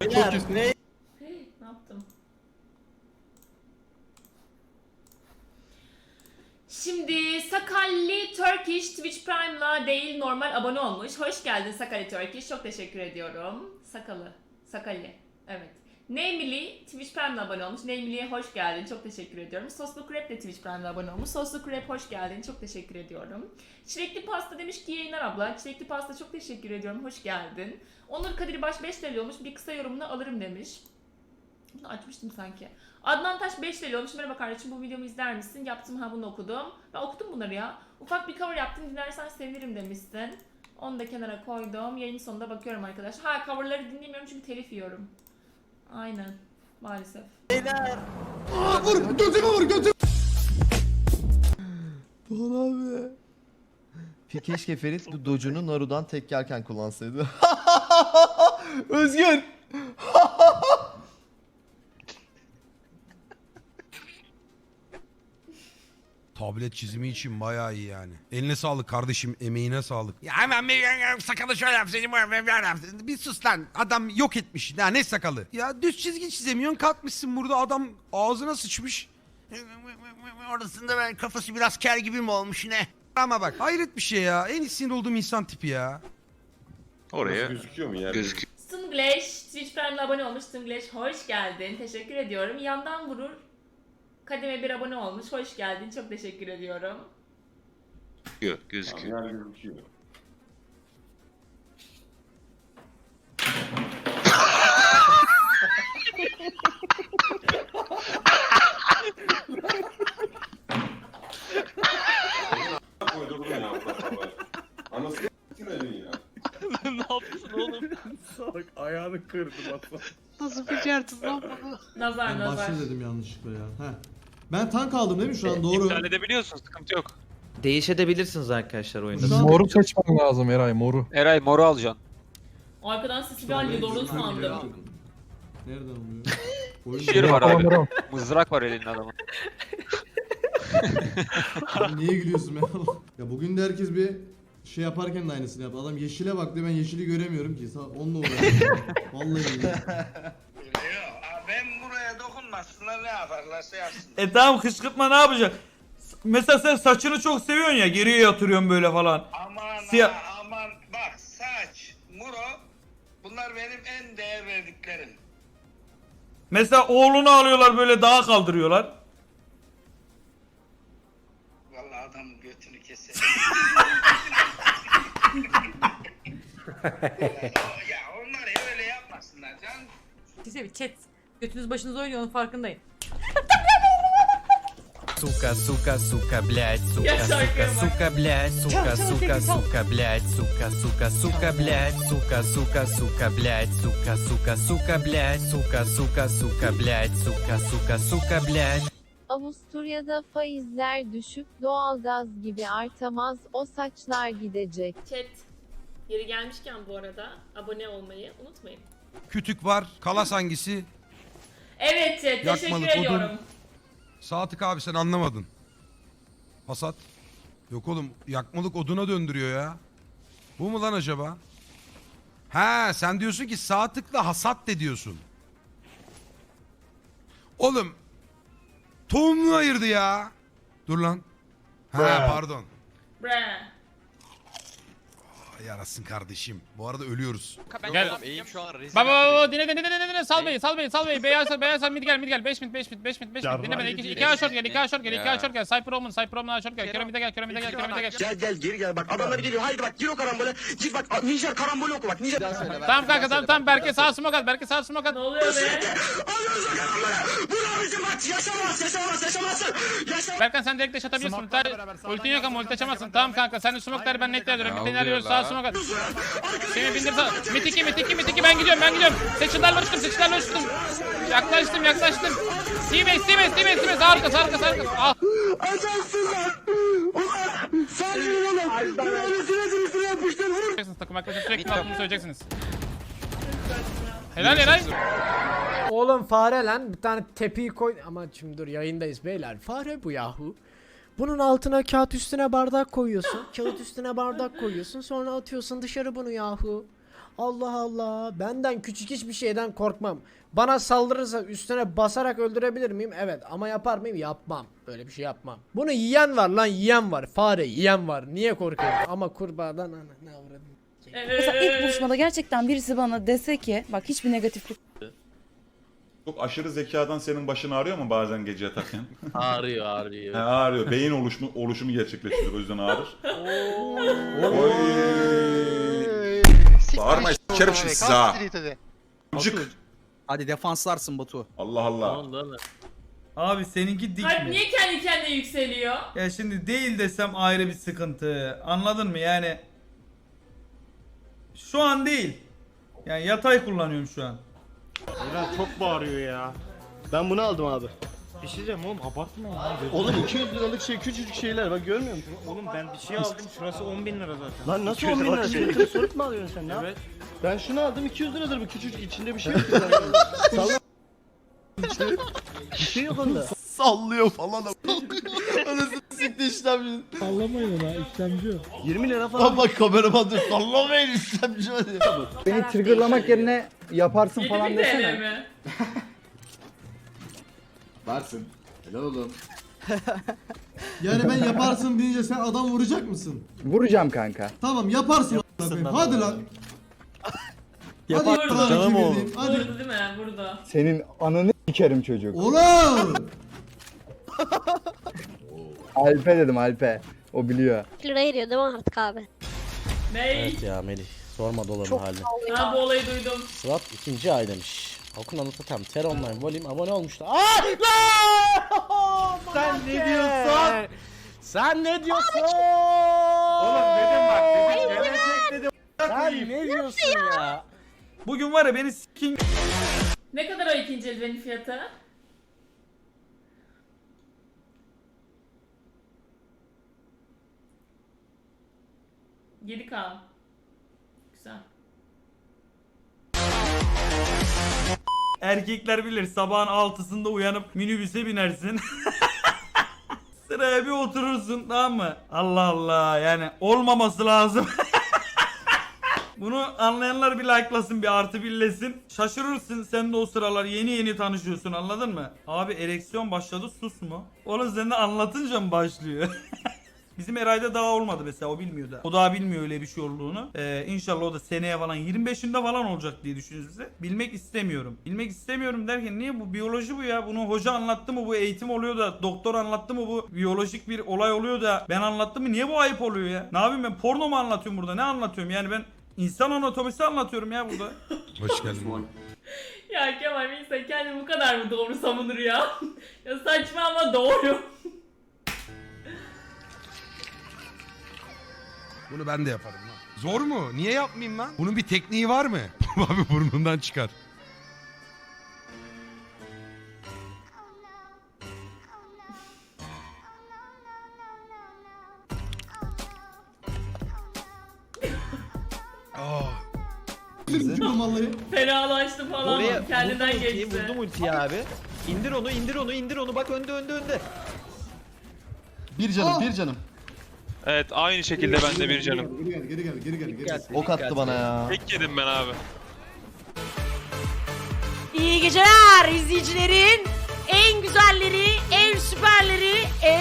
Beyler ne? Ne yaptım? Şimdi Sakalli Turkish Twitch Prime'la değil normal abone olmuş. Hoş geldin Sakalli Turkish. Çok teşekkür ediyorum. Sakalı. Sakalli. Evet. Namely Twitch Prime'la abone olmuş. Namely'ye hoş geldin. Çok teşekkür ediyorum. Soslu Crab de Twitch Prime'la abone olmuş. Soslu Crab hoş geldin. Çok teşekkür ediyorum. Çilekli Pasta demiş ki yayınlar abla. Çilekli Pasta çok teşekkür ediyorum. Hoş geldin. Onur Kadir Baş 5 TL olmuş. Bir kısa yorumunu alırım demiş. Bunu açmıştım sanki. Adnan Taş 5 TL olmuş. Merhaba kardeşim bu videomu izler misin? Yaptım ha bunu okudum. Ben okudum bunları ya. Ufak bir cover yaptım dinlersen sevinirim demişsin. Onu da kenara koydum. Yayın sonunda bakıyorum arkadaşlar. Ha coverları dinlemiyorum çünkü telif yiyorum. Aynen. Maalesef. Beyler. Doğan abi. Fi- Keşke Ferit bu dojunu Naru'dan tek yerken kullansaydı. Özgür. Tablet çizimi için bayağı iyi yani. Eline sağlık kardeşim, emeğine sağlık. Ya hemen bir sakalı şöyle yapsaydım, böyle. Bir sus lan. Adam yok etmiş. Ya ne sakalı? Ya düz çizgi çizemiyorsun kalkmışsın burada adam ağzına sıçmış. Orasında ben kafası biraz ker gibi mi olmuş ne? Ama bak hayret bir şey ya. En sinir olduğum insan tipi ya. Oraya Gözüküyor mu yer? gözüküyor. Sungleş Twitch Prime'la abone olmuş. Sungleş hoş geldin. Teşekkür ediyorum. Yandan vurur. Kademe bir abone olmuş. Hoş geldin. Çok teşekkür ediyorum. Gözüküyor. Yer gözüküyor. Koydurdum ya. bak. Anasını s**tin elin ya. ne yaptın oğlum? Salak ayağını kırdı bak. Nasıl becerdin lan bunu? Nazar Ben nazar. başla dedim yanlışlıkla ya. Heh. Ben tank aldım değil mi şu an doğru? İptal edebiliyorsun sıkıntı yok. Değişebilirsiniz arkadaşlar oyunda. Şu an Moru seçmen lazım Eray moru. Eray moru alacaksın. Arkadan sesli bir halde doğru sandım. Nereden oluyor? Oyun yeri var abi. Mızrak var elinde adamın. Niye gülüyorsun be? ya bugün de herkes bir şey yaparken de aynısını yaptı. Adam yeşile bak diyor ben yeşili göremiyorum ki. Sa- Onunla uğraşıyorum. Vallahi billahi. Ben buraya dokunmasınlar ne yaparlarsa yapsın. E tamam kışkırtma ne yapacak? Mesela sen saçını çok seviyorsun ya geriye yatırıyorsun böyle falan. Aman Siyah- ha, aman bak saç, muro bunlar benim en değer verdiklerim. Mesela oğlunu alıyorlar böyle dağa kaldırıyorlar. Vallahi adam götünü keser. ya onlar öyle yapmasınlar can. Size bir chat. Götünüz başınız oynuyor onun farkındayım. Сука, сука, сука, блядь, сука, Я шаркаю, сука, Макс. сука, блядь, сука, Чё, чё, сука, ты писал? сука, блядь, сука, сука, сука, блядь, сука, сука, сука, блядь, сука, сука, сука, блядь, сука, сука, сука, блядь, сука, сука, сука, блядь. Avusturya'da faizler düşük, doğalgaz gibi artamaz, o saçlar gidecek. Chat. Yeri gelmişken bu arada abone olmayı unutmayın. Kütük var. Kalas hangisi? Evet teşekkür Yakmalık, odun. ediyorum. Saatlik abi sen anlamadın. Hasat. Yok oğlum yakmalık oduna döndürüyor ya. Bu mu lan acaba? Ha sen diyorsun ki sağ tıkla hasat de diyorsun. Oğlum tohumunu ayırdı ya. Dur lan. Ha pardon. Bre. Yarasın kardeşim. Bu arada ölüyoruz. Gel. Eğim şu an rezil. Baba baba dinle dinle dinle dinle sal beni sal beni sal beni beyaz beyaz sal mid gel mid gel. 5 mid 5 mid 5 mid 5 mid. Dinle beni. 2 2 A short gel 2 A short gel 2 A short gel. Cypher Omen Cypher Omen short gel. Kerem'e gel Kerem'e gel Kerem'e gel. Gel gel geri gel. Bak adamlar geliyor haydi bak gir o karambole. Gir bak Nijer karambol oku bak Nijer Tamam kanka tamam tamam. Berke sağ smoke at Berke sağ smoke at. Ne oluyor be? Alıyoruz o karambole Bu bizim maç yaşamaz yaşamaz yaşamazsın. Yaşamaz Berkan sen direkt dash atabilirsin. Ulti ultin yok ama ulti açamazsın. tamam kanka sen de smoke'ları ben netler diyorum bir alıyoruz sağ smoke at Seni bindir sağ mit 2 mit 2 mit 2 ben gidiyorum ben gidiyorum. Seçilerle uçtum seçilerle uçtum yaklaştım yaklaştım. T-base T-base T-base T-base arkası arkası arkası. Ah Acansızlar Ulan Sen yürü oğlum Böyle süresini üstüne yapıştır vur. Takım arkadaşlar sürekli aldığını söyleyeceksiniz. Helal helal. Oğlum fare lan. Bir tane tepiyi koy. Ama şimdi dur yayındayız beyler. Fare bu yahu. Bunun altına kağıt üstüne bardak koyuyorsun. Kağıt üstüne bardak koyuyorsun. Sonra atıyorsun dışarı bunu yahu. Allah Allah. Benden küçük hiçbir şeyden korkmam. Bana saldırırsa üstüne basarak öldürebilir miyim? Evet ama yapar mıyım? Yapmam. Öyle bir şey yapmam. Bunu yiyen var lan yiyen var. Fare yiyen var. Niye korkuyorum? Ama kurbağadan ne avradım. Mesela ilk buluşmada gerçekten birisi bana dese ki bak hiçbir negatiflik Çok aşırı zekadan senin başın ağrıyor mu bazen gece yatarken? Ağrıyor ağrıyor. He, ağrıyor. Beyin oluşumu, oluşumu gerçekleştirir o yüzden ağrır. Oy. Bağırma s**kerim şimdi size ha. Cık. Hadi defanslarsın Batu. Allah Allah. Abi seninki dik Kalp mi? niye kendi kendine yükseliyor? Ya şimdi değil desem ayrı bir sıkıntı. Anladın mı yani? Şu an değil. Yani yatay kullanıyorum şu an. Çok bağırıyor ya. Ben bunu aldım abi. Bir şey diyeceğim oğlum abartma ya. Oğlum 200 liralık şey küçücük şeyler bak görmüyor musun? Oğlum ben bir şey aldım şurası 10 bin lira zaten. Lan nasıl 10 bin lira? Sıkıntılı sorup mu alıyorsun sen ya? Evet. Ben şunu aldım 200 liradır bu küçücük içinde bir şey yok. Salla. bir şey yok onda. Sallıyor falan. Anasını sikti işlemci. 20 lira falan. Bak bak kameraman diyor sallamayın işlemci. Beni triggerlamak yerine yaparsın 7 falan desene. mi? Varsın. Helal oğlum. Yani ben yaparsın deyince sen adam vuracak mısın? Vuracağım kanka. Tamam yaparsın. a**ına koyayım. Hadi lan. Hadi canım oğlum. Hadi. Vurdu değil mi? Vurdu. Senin ananı sikerim çocuk. Oğlum. Alpe dedim Alpe. O biliyor. lira eriyor değil mi artık abi? Ney? Ya Melih sorma doların halini. Ha bu olayı duydum. Sırat ikinci ay demiş. Okun anlatan Ter Online Volume abone olmuştu. Aa! Sen ne diyorsun? Sen ne diyorsun? Oğlum dedim bak dedim. Gelecek dedim. Sen ne diyorsun ya? Bugün var ya beni sikin Ne kadar o ikinci eldivenin fiyatı? Yedi k. Güzel. Erkekler bilir sabahın altısında uyanıp minibüse binersin. Sıraya bir oturursun tamam mı? Allah Allah yani olmaması lazım. Bunu anlayanlar bir like'lasın bir artı billesin. Şaşırırsın sen de o sıralar yeni yeni tanışıyorsun anladın mı? Abi ereksiyon başladı sus mu? Oğlum sen de anlatınca mı başlıyor? Bizim Eray'da daha olmadı mesela o bilmiyor da. O daha bilmiyor öyle bir şey olduğunu. Ee, inşallah o da seneye falan 25'inde falan olacak diye düşünüyoruz bize. Bilmek istemiyorum. Bilmek istemiyorum derken niye bu biyoloji bu ya? Bunu hoca anlattı mı bu eğitim oluyor da doktor anlattı mı bu biyolojik bir olay oluyor da ben anlattım mı niye bu ayıp oluyor ya? Ne yapayım ben porno mu anlatıyorum burada ne anlatıyorum yani ben insan anatomisi anlatıyorum ya burada. Hoş geldin. Ya Kemal insan kendini bu kadar mı doğru savunur ya? ya saçma ama doğru. Bunu ben de yaparım lan. Zor mu? Niye yapmayayım lan? Bunun bir tekniği var mı? Abi burnundan çıkar. Oh. Fenalaştı falan. Kendinden geçti. ultiyi abi. İndir onu indir onu indir onu bak önde önde önde. Bir canım bir canım. Evet aynı şekilde ben de bir canım. Geri gel geri gel geri gel. Geri gel. Ok attı bana ya. Tek yedim ben abi. İyi geceler izleyicilerin en güzelleri, en süperleri, en.